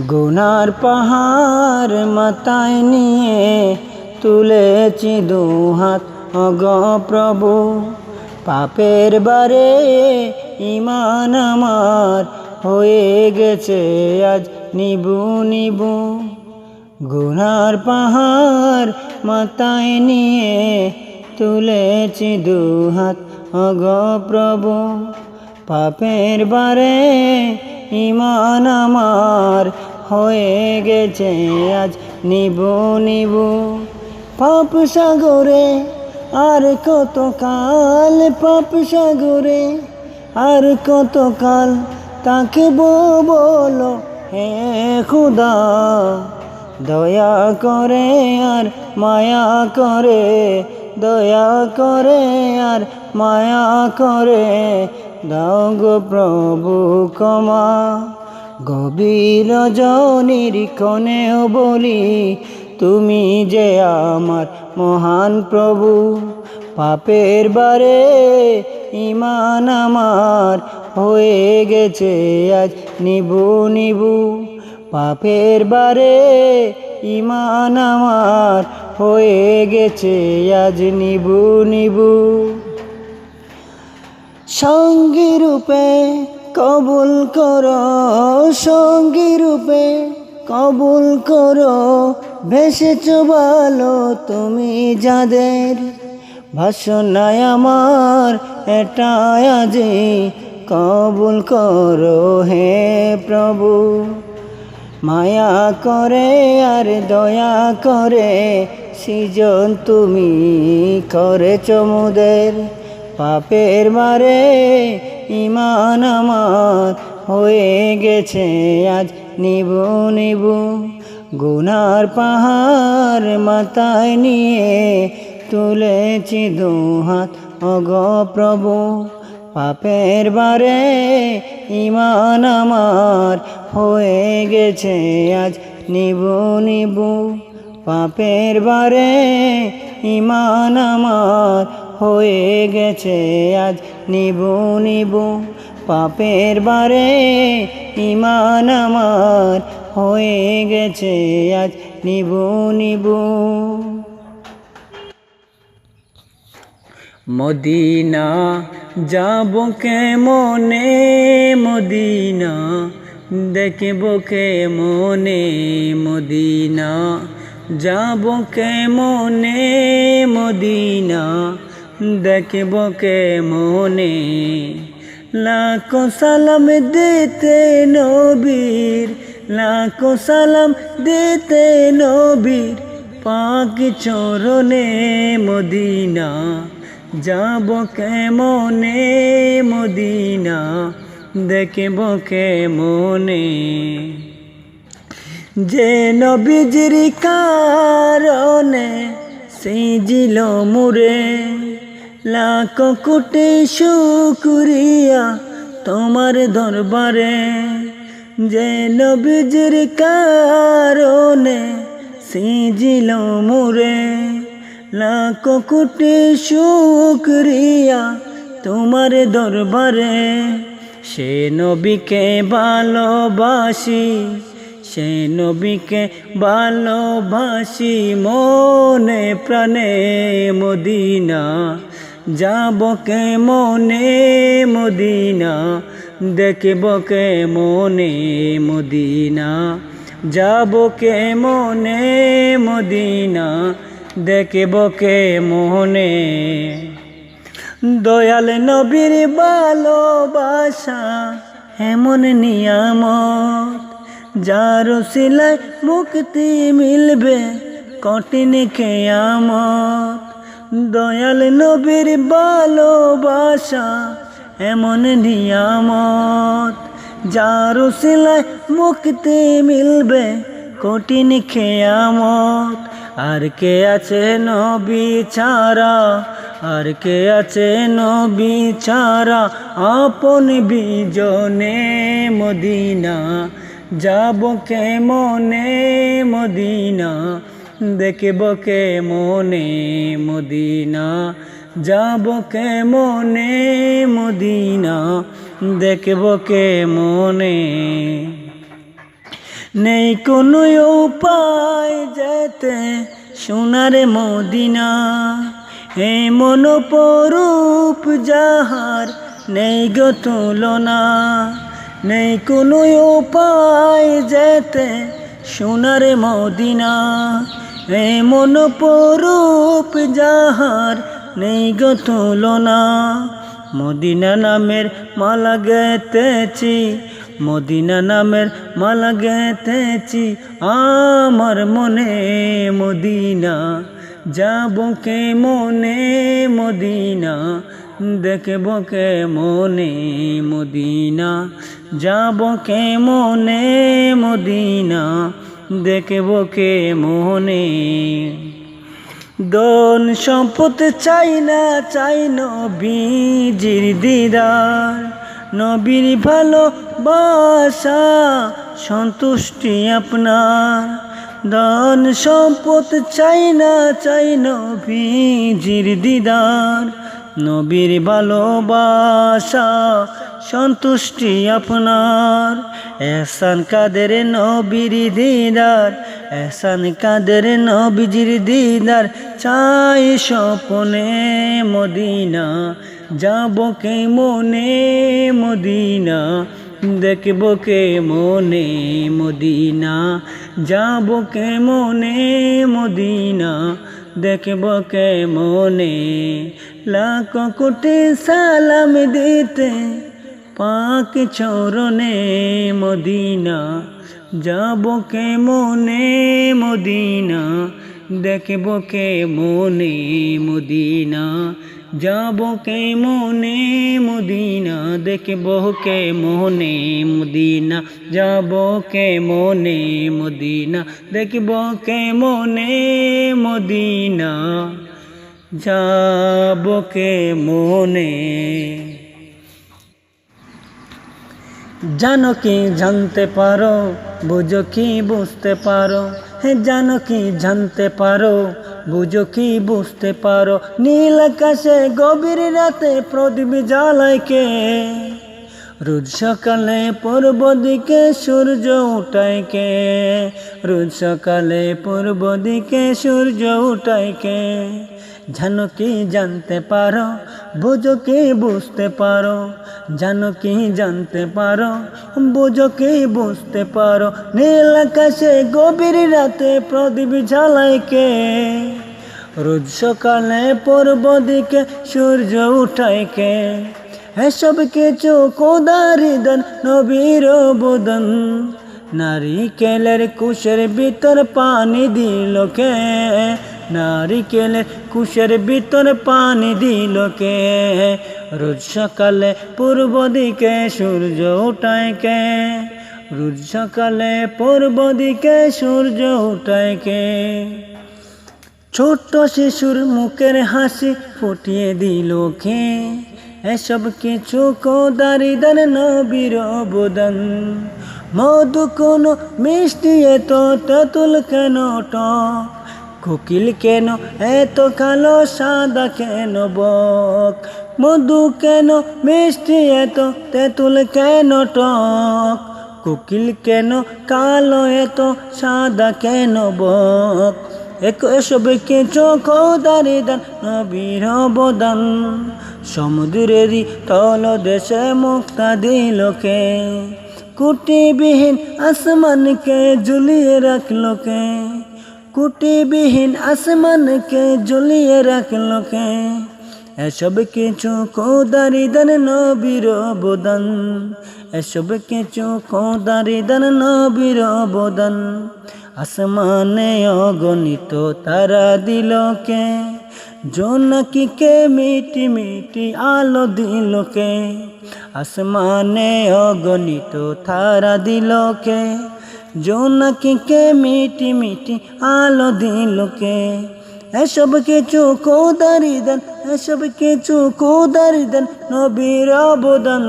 গুনার পাহাড় মাথায় নিয়ে তুলেছি দুহাত অগ প্রভু, পাপের বারে ইমান আমার হয়ে গেছে, আজ নিবু নিবু। গুনার পাহাড় মাথায় নিয়ে তুলেছি দুহাত অগ প্রভু, পাপের বারে ইমান আমার হয়ে গেছে, আজ নিবু নিবু। পাপ সাগরে আর কত কাল পাপ সাগরে আর কত কাল তাকে বলো হে খুদা। দয়া করে আর মায়া করে, দয়া করে আর মায়া করে দাও প্রভু ক্ষমা। গভীর জনির বলি, তুমি যে আমার মহান প্রভু। পাপের বারে ইমান আমার হয়ে গেছে, আজ নিবু নিবু। পাপের বারে ইমান আমার হয়ে গেছে, আজ নিবু নিবু। সঙ্গী রূপে কবুল করো, সঙ্গী রূপে কবুল করো। ভেসেছ ভালো তুমি যাদের, ভাষণায় আমার এটাই আজি, কবুল করো হে প্রভু। মায়া করে আর দয়া করে, সৃজন তুমি করেছ মুদের। পাপের মারে ইমান আমার হয়ে গেছে, আজ নিবু নিবু। গুনার পাহাড় মাথায় নিয়ে তুলেছি দুহাত অগ প্রভু। পাপের বারে ইমান আমার হয়ে গেছে, আজ নিবু নিবু। পাপের বারে ইমান আমার হয়ে গেছে আজ। নিবু নিবু, পাপের বারে ইমান আমার হয়ে গেছে আজ। নিবু নিবু। মদিনা যাব কে মনে মদিনা দেখব কে মনে মদিনা যাব কে মনে মদিনা দেখব কে মনে লাখো সালাম দিতে নবীর, লাখো সালাম দিতে নবীর, পাক চরণে মদিনা যাব কেমনে মদিনা? দেখব কেমনে? যে নবীজির কারণে সেজিল মুরে লাখ কোটি শুকুরিয়া তোমার দরবারে, যে নবীজির কারণে সেজিল মুরে। লাখ কোটি শুক্রিয়া তোমার দরবারে, সে নবীকে ভালোবাসি, সে নবীকে ভালোবাসি মনে প্রাণে মদিনা। যাব কে মনে মদিনা? দেখব কে মনে মদিনা? যাব কে মনে মদিনা? দেখব কে মনে দয়াল নবীর ভালোবাসা এমন নিয়ামত, যার সিলাই মুক্তি মিলবে কঠিন কেয়ামত। দয়াল নবীর ভালোবাসা, এমন নিয়ামত, যার সিলাই মুক্তি মিলবে কঠিন খেয়ামত। আর কে আছে নবী ছাড়া? আর কে আছে নবী ছাড়া? আপন বিজনে মদিনা, যাব কে মনে মদিনা? দেখব কে মনে মদিনা, যাব কে মনে মদিনা, দেখব কে মনে নেই কোনো উপায় যেতে সোনার মদিনা হে মন পরূপ যাহার নেই গো তুলনা। নেই কোনো উপায় যেতে সোনার মদিনা হে মন পরূপ যাহার নেই গো তুলনা। মদিনা নামের মালা গেতেছি মদিনা নামের মালা গেতেছি আমার মনে মদিনা। যাব কে মনে মদিনা, দেখব কে মনে মদিনা। যাব কে মনে মদিনা দেখব কে মনে দন সম্পদ চাই না, চাই নবীজির দিদার। নবীর ভালোবাসা সন্তুষ্টি আপনার। দন সম্পদ চাই না, চাই নবীজির দিদার। নবীর ভালোবাসা, সন্তুষ্টি আপনার। এহসান কাদের নবীর দিদার, এহসান কাদের নবীজির দিদার। চাই স্বপনে মদিনা, যাব কে মনে মদিনা, দেখব কে মনে মদিনা, যাব কে মনে মদিনা। দেখব কে মনে লাখ কোটি সালাম দিতে পাক চরণে মদিনা যাব কে মনে মদিনা? দেখব কে মনে মুদিনা, যাব কে মনে মুদিনা, দেখব কে মনে মুদিনা, যাব কে মনে মুদিনা, দেখব কে মনে মুদিনা, যাব কে মনে জানো কি জানতে পারো, বুঝো কি বুঝতে পারো জানো কি জানতে পারো, বুঝো কি বুঝতে পারো, নীল আকাশে গভীর রাতে প্রদীপ জ্বালায় কে? রোজ সকালে পূর্ব দিকে সূর্য উঠায় কে? রোজ সকালে পূর্ব দিকে সূর্য উঠায় কে? জানো কি জানতে পারো বুঝো কি বুঝতে পারো জানো কি জানতে পারো বুঝো কি বুঝতে পারো। নীল আকাশে গভীর রাতে প্রদীপ জ্বালায় কে? রোজ সকালে পূর্ব দিকে সূর্য উঠায় কে? এসব কিছু কোদারি দেন নবীর বোদন নারিকেলের কুশের ভিতর পানি দিল কে? নারিকেলের কুশের ভিতর পানি দিল কে? রোজ সকালে পূর্ব দিকে সূর্য উঠায় কে? রোজ সকালে পূর্ব দিকে সূর্য উঠায় কে? ছোট্ট শিশুর মুখের হাসি ফুটিয়ে দিল কে? এসব কিছু কোদারি দান নবীর অবদান। মধু কোনো মিষ্টি এত তেঁতুল কেন টক কোকিল কেন? এত কালো সাদা কেন বক? মধু কেন? মিষ্টি এত? তেঁতুল কেন টক? কোকিল কেন? কালো এত? সাদা কেন বক? এক এসব কিছু খোদারি দান, নবীর অবদান। সমুদ্রেরই তল দেশে মুক্তা দিল কে? কুটিবিহীন আসমানকে ঝুলিয়ে রাখল কে? কুটিবিহীন আসমানকে ঝুলিয়ে রাখল কে? এসব কিছু খোদারি দান নবীর অবদান। এসব কিছু খোদারি দান নবীর অবদান। আসমানে অগণিত তারা দিল কে? জোনাকি কে মিটি মিটি আলো দিল কে? আসমানে অগণিত তারা দিল কে? জোনাকি কে মিটি মিটি আলো দিল কে এসব কিছু কোদারি দেন, এসব কিছু কোদারি দেন নবীর অবদান।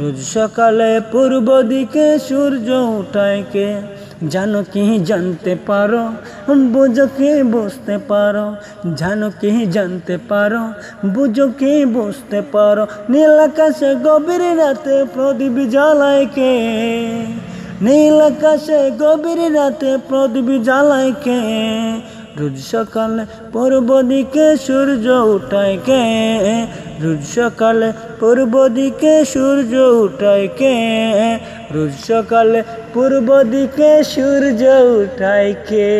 রোজ সকালে পূর্ব দিকে সূর্য উঠায় কে, জানো কি জানতে পারো? বুঝো কি বুঝতে পারো? জানো কি জানতে পারো? বুঝো কি বুঝতে পারো? নীল আকাশে গভীর রাতে প্রদীপ জ্বালায় কে। নীল আকাশে গভীর রাতে প্রদীপ জ্বালায় কে? রোজ সকালে পূর্ব দিকে সূর্য উঠায় কে? রোজ সকালে পূর্ব দিকে সূর্য উঠায় কে? রোজ সকালে পূর্ব দিকে সূর্য উঠায় কে?